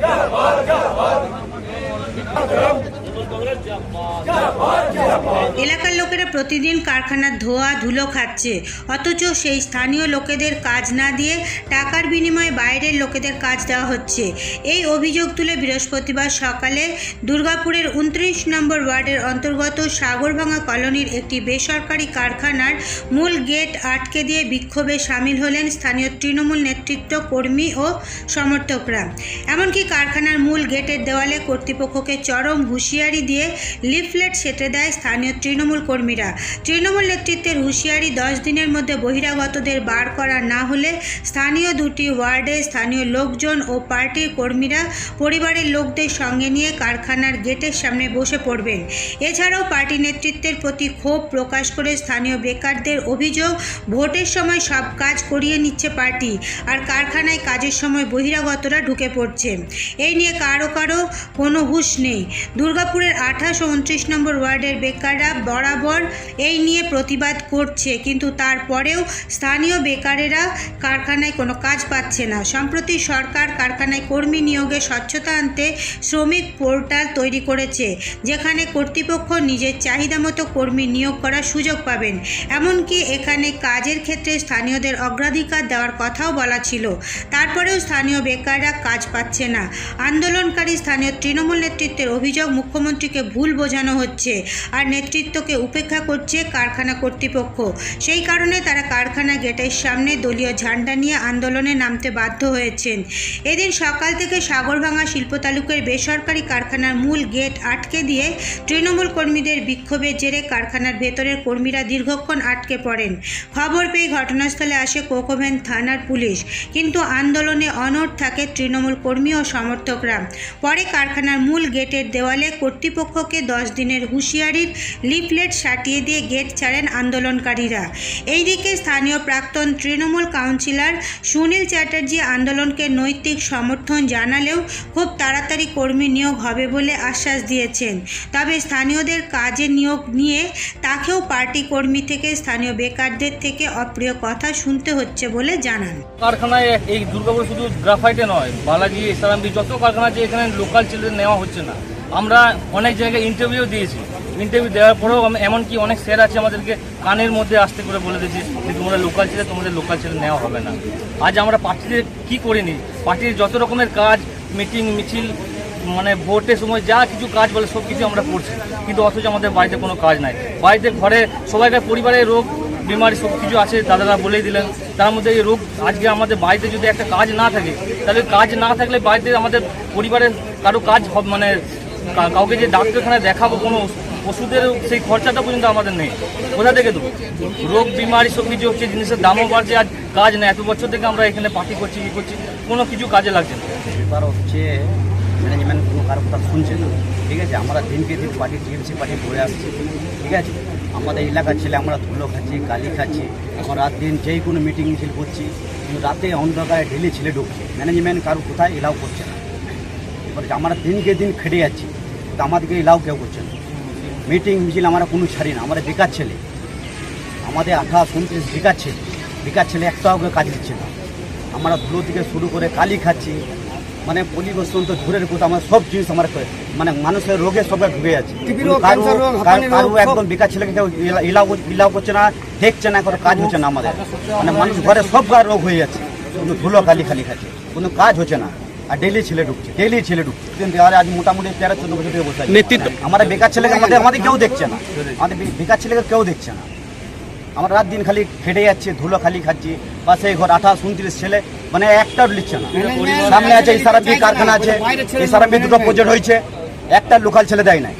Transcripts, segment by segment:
Jabbar! Jabbar! Jabbar! এলাকার লোকেরা প্রতিদিন কারখানার ধোয়া, ধুলো খাচ্ছে। অথচ সেই স্থানীয় লোকেদের কাজ না দিয়ে টাকার বিনিময়ে বাইরের লোকেদের কাজ দেওয়া হচ্ছে। এই অভিযোগ তুলে বৃহস্পতিবার সকালে দুর্গাপুরের উনত্রিশ নম্বর ওয়ার্ডের অন্তর্গত সাগরভাঙা কলোনির একটি বেসরকারি কারখানার মূল গেট আটকে দিয়ে বিক্ষোভে সামিল হলেন স্থানীয় তৃণমূল নেতৃত্ব কর্মী ও সমর্থকরা। এমনকি কারখানার মূল গেটের দেওয়ালে কর্তৃপক্ষকে চরম হুঁশিয়ারি দিয়ে লিফলেট সেটে দেয় স্থানীয় তৃণমূল কর্মীরা। তৃণমূল নেতৃত্বের হুঁশিয়ারি দশ দিনের মধ্যে বহিরাগতদের বার করা না হলে স্থানীয় দুটি ওয়ার্ডে স্থানীয় লোকজন ও পার্টির কর্মীরা পরিবারের লোকদের সঙ্গে নিয়ে কারখানার গেটের সামনে বসে পড়বেন। এছাড়াও পার্টি নেতৃত্বের প্রতি ক্ষোভ প্রকাশ করে স্থানীয় বেকারদের অভিযোগ, ভোটের সময় সব কাজ করিয়ে নিচ্ছে পার্টি আর কারখানায় কাজের সময় বহিরাগতরা ঢুকে পড়ছে। এই নিয়ে কারও কারও কোনো হুঁশ নেই। দুর্গাপুরের আঠাশ ও উনত্রিশ নম্বর ওয়ার্ডের বেকাররা বরাবর এই নিয়ে প্রতিবাদ করছে। কিন্তু তারপরেও স্থানীয় বেকারেরা কারখানায় কোনো কাজ পাচ্ছে না। সম্প্রতি সরকার কারখানায় কর্মী নিয়োগে স্বচ্ছতা আনতে শ্রমিক পোর্টাল তৈরি করেছে, যেখানে কর্তৃপক্ষ নিজের চাহিদা মতো কর্মী নিয়োগ করার সুযোগ পাবেন। এমনকি এখানে কাজের ক্ষেত্রে স্থানীয়দের অগ্রাধিকার দেওয়ার কথাও বলা ছিল। তারপরেও স্থানীয় বেকাররা কাজ পাচ্ছে না। আন্দোলনকারী স্থানীয় তৃণমূল নেতৃত্বের অভিযোগ মুখ্যমন্ত্রীকে ভুল বোঝানো হচ্ছে। আর নেতৃত্বকে উপেক্ষা করছে কারখানা কর্তৃপক্ষ। সেই কারণে তারা কারখানা গেটের সামনে দলীয় ঝান্ডা নিয়ে আন্দোলনে নামতে বাধ্য হয়েছেন। এদিন সকাল থেকে সাগরভাঙা শিল্প তালুকের বেসরকারি কারখানার মূল গেট আটকে দিয়ে তৃণমূল কর্মীদের বিক্ষোভের জেরে কারখানার ভেতরের কর্মীরা দীর্ঘক্ষণ আটকে পড়েন। খবর পেয়ে ঘটনাস্থলে আসে কোকোভেন থানার পুলিশ। কিন্তু আন্দোলনে অনড় থাকে তৃণমূল কর্মী ও সমর্থকরা। পরে কারখানার মূল গেটের দেওয়ালে কর্তৃপক্ষকে দশ দিনের হুঁশিয়ারির লিফলেট সাটিয়ে দিয়ে গেট ছাড়েন আন্দোলনকারীরা। এইদিকে স্থানীয় প্রাক্তন তৃণমূল কাউন্সিলর সুনীল চ্যাটার্জি আন্দোলনকে নৈতিক সমর্থন জানালেও খুব তাড়াতাড়ি কর্মী নিয়োগ হবে বলে আশ্বাস দিয়েছেন। তবে স্থানীয়দের কাজে নিয়োগ নিয়ে তাকেও পার্টি কর্মী থেকে স্থানীয় বেকারদের থেকে অপ্রিয় কথা শুনতে হচ্ছে বলে জানান। কারখানায় এই দুর্গাপুর শুধু গ্রাফাইটে নয়, বালাজি ইসলামদি যত কারখানা আছে, এখানে লোকাল ছেলেদের নেওয়া হচ্ছে না। আমরা অনেক জায়গায় ইন্টারভিউ দিয়েছি। ইন্টারভিউ দেওয়ার পরেও এমনকি অনেক স্যার আছে আমাদেরকে কানের মধ্যে আসতে করে বলে দিয়েছে যে তোমরা লোকাল ছেলে, তোমাদের লোকাল ছেলে নেওয়া হবে না। আজ আমরা পার্টিতে কি করিনি পার্টির যত রকমের কাজ মিটিং মিছিল মানে ভোটের সময় যা কিছু কাজ বলে সব কিছু আমরা করছি। কিন্তু অথচ আমাদের বাড়িতে কোনো কাজ নাই। বাড়িতে, ঘরে সবাইকার পরিবারের রোগ, বিমারি সব কিছু আছে, দাদারা বলেই দিলেন। তার মধ্যে এই রোগ আজকে আমাদের বাড়িতে যদি একটা কাজ না থাকে, তাহলে কাজ না থাকলে বাড়িতে আমাদের পরিবারের কারও কাজ মানে কাউকে যে ডাক্তারখানায় দেখাবো কোনো ওষুধের সেই খরচাটা পর্যন্ত আমাদের নেই। কোথা থেকে দেবো? রোগ বিমারি সব কিছু হচ্ছে, জিনিসের দামও বাড়ছে আজ কাজ নেই। এত বছর থেকে আমরা এখানে পার্টি করছি কি করছি, কোনো কিছু কাজে লাগছে না। এবার হচ্ছে ম্যানেজমেন্ট কোনো কারও কথা শুনছে না। ঠিক আছে? আমরা দিনকে দিন পার্টি টিএমসি পার্টি ঘুরে আসছি। ঠিক আছে? আমাদের এলাকার ছেলে আমরা ধুলো খাচ্ছি, গালি খাচ্ছি এখন রাত দিন যেই কোনো মিটিং মিছিল করছি, কিন্তু রাতে অন্ধকারে ঢেলে ছেলে ঢুকছে। ম্যানেজমেন্ট কারও কোথায় এলাও করছে না। এবার আমরা দিনকে দিন খেটে যাচ্ছি। কিন্তু আমাদেরকে এলাও কেউ করছে না। মিটিং মিছিল আমরা কোনো ছাড়ি না আমরা বেকার ছেলে। আমাদের আঠাশ উনত্রিশ বেকার ছেলে। বেকার ছেলে একটাও কাজ দিচ্ছে না। আমরা ধুলো থেকে শুরু করে কালি খাচ্ছি। মানে পরিবেশন তো ঘুরে রেখে আমার সব জিনিস আমার মানে মানুষের রোগে সব ঢুকে যাচ্ছে কারো- একদম বেকার ছেলেকে কেউ ইলা- ইলাও ইলাও করছে না দেখছে না কোনো কাজ হচ্ছে না আমাদের। মানে মানুষ ঘরে সব রোগ হয়ে যাচ্ছে। কিন্তু ধুলো কালি খালি খাচ্ছে কোনো কাজ হচ্ছে না। আর ডেলি ছেলে ঢুকছে ডেলি ছেলে ঢুকছে। আর আজ মোটামুটি তেরো চোদ্দ বছর থেকে বসে নেতৃত্ব। আমাদের বেকার ছেলেকে আমাদের আমাদের কেউ দেখছে না। আমাদের বেকার ছেলেকে কেউ দেখছে না। আমরা রাত দিন খালি খেটে যাচ্ছি ধুলো খালি খাচ্ছি। পাশে ঘর আঠাশ উনত্রিশ ছেলে মানে একটাও লিখছে না। সামনে আছে ইসারাবি কারখানা আছে। ইসারাবি দুটো প্রজেক্ট হয়েছে। একটা লোকাল ছেলে দেয় নাই।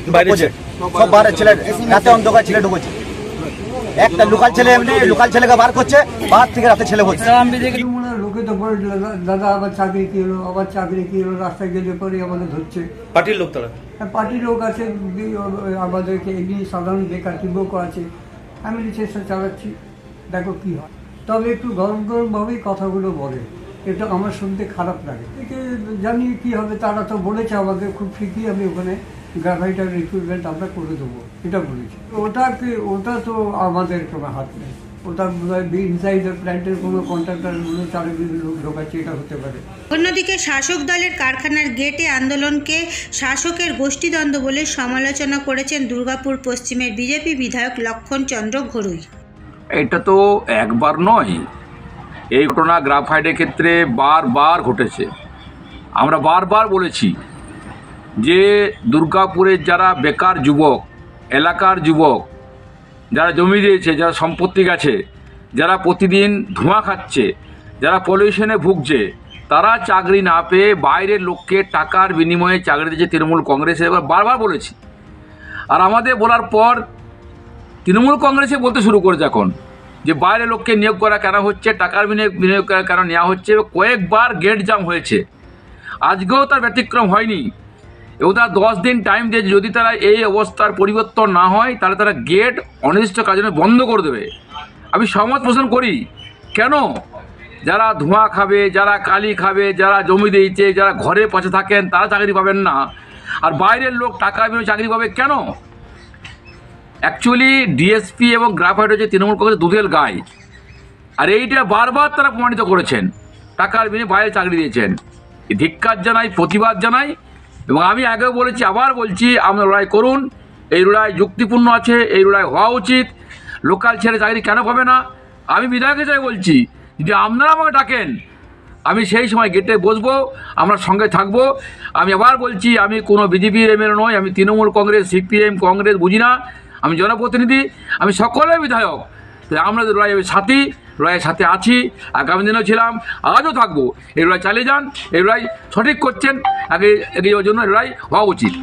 সব বাইরের ছেলে রাতে অন্ধকার ছেলে ঢুকেছে। একটা লোকাল ছেলে এমনি লোকাল ছেলেকে বার করছে বার থেকে রাতে ছেলে হচ্ছে লোকে তো বলে দাদা- দাদা আবার চাকরি কি হলো আবার চাকরি কি হলো রাস্তায় গেলে পরে আমাদের ধরছে পার্টির লোক তারা? পার্টির লোক আছে আমাদেরকে এমনি সাধারণ বেকার যুবকও আছে। আমি চেষ্টা চালাচ্ছি দেখো কি হয়। তবে একটু গরম গরমভাবেই কথাগুলো বলে। এটা আমার শুনতে খারাপ লাগে। একে জানি কি হবে তারা তো বলেছে আমাদের খুব ঠিকই আমি ওখানে গ্রাফাইটার রিক্রুটমেন্ট আমরা করে দেবো এটা বলেছি। ওটা কি ওটা তো আমাদের কোনো হাত নেই। ওটা ইনসাইড প্ল্যান্টের কোনো কন্ট্রাক্টর কোনো চারিদিকে লোক ঢোকাচ্ছে এটা হতে পারে। অন্যদিকে শাসক দলের কারখানার গেটে আন্দোলনকে শাসকের গোষ্ঠীদ্বন্দ্ব বলে সমালোচনা করেছেন দুর্গাপুর পশ্চিমের বিজেপি বিধায়ক লক্ষণ চন্দ্র ঘরুই। এটা তো একবার নয়। এই ঘটনা গ্রাফাইটের ক্ষেত্রে বারবার ঘটেছে। আমরা বারবার বলেছি যে দুর্গাপুরের যারা বেকার যুবক, এলাকার যুবক, যারা জমি দিয়েছে, যারা সম্পত্তি গেছে, যারা প্রতিদিন ধোঁয়া খাচ্ছে, যারা পলিউশনে ভুগছে, তারা চাকরি না পেয়ে বাইরের লোককে টাকার বিনিময়ে চাকরি দিয়েছে তৃণমূল কংগ্রেসে এবার বারবার বলেছি। আর আমাদের বলার পর তৃণমূল কংগ্রেসে বলতে শুরু করেছে এখন যে বাইরে লোককে নিয়োগ করা কেন হচ্ছে, টাকার বিনিয়োগ বিনিয়োগ করা কেন নেওয়া হচ্ছে কয়েকবার গেট জাম হয়েছে। আজকেও তার ব্যতিক্রম হয়নি। এবং তারা দশ দিন টাইম দিয়েছে যদি তারা এই অবস্থার পরিবর্তন না হয়, তাহলে তারা গেট অনির্দিষ্টকালের জন্য বন্ধ করে দেবে। আমি সমাজ পোষণ করি। কেন? যারা ধোঁয়া খাবে, যারা কালি খাবে, যারা জমি দিয়েছে, যারা ঘরে পাশে থাকেন, তারা চাকরি পাবেন না। আর বাইরের লোক টাকা বিনিয়োগ চাকরি পাবে কেন? অ্যাকচুয়ালি ডিএসপি এবং গ্রাফাইট হচ্ছে তৃণমূল কংগ্রেস দুধেল গাই। আর এইটা বারবার তারা প্রমাণিত করেছেন। টাকার বিনিময়ে বাইরে চাকরি দিয়েছেন। ধিক্কার জানাই, প্রতিবাদ জানাই। এবং আমি আগেও বলেছি, আবার বলছি আমরা লড়াই করুন। এই লড়াই যুক্তিপূর্ণ আছে, এই লড়াই হওয়া উচিত। লোকাল ছেড়ে চাকরি কেন পাবে না? আমি বিধায়ক হিসেবে বলছি, যদি আপনারা আমাকে ডাকেন, আমি সেই সময় গেটে বসবো, আমরা সঙ্গে থাকব। আমি আবার বলছি, আমি কোনো বিজেপির এমএলএ নই, আমি তৃণমূল কংগ্রেস, সিপিএম, কংগ্রেস বুঝি না। আমি জনপ্রতিনিধি, আমি সকলের বিধায়ক। তাই আমরা লড়াইয়ের সাথী লড়াইয়ের সাথে আছি, আগামী দিনেও ছিলাম, আজও থাকব। লড়াই চালিয়ে যান লড়াই সঠিক করছেন, আগে এগিয়ে যাওয়ার জন্য এর লড়াই হওয়া উচিত।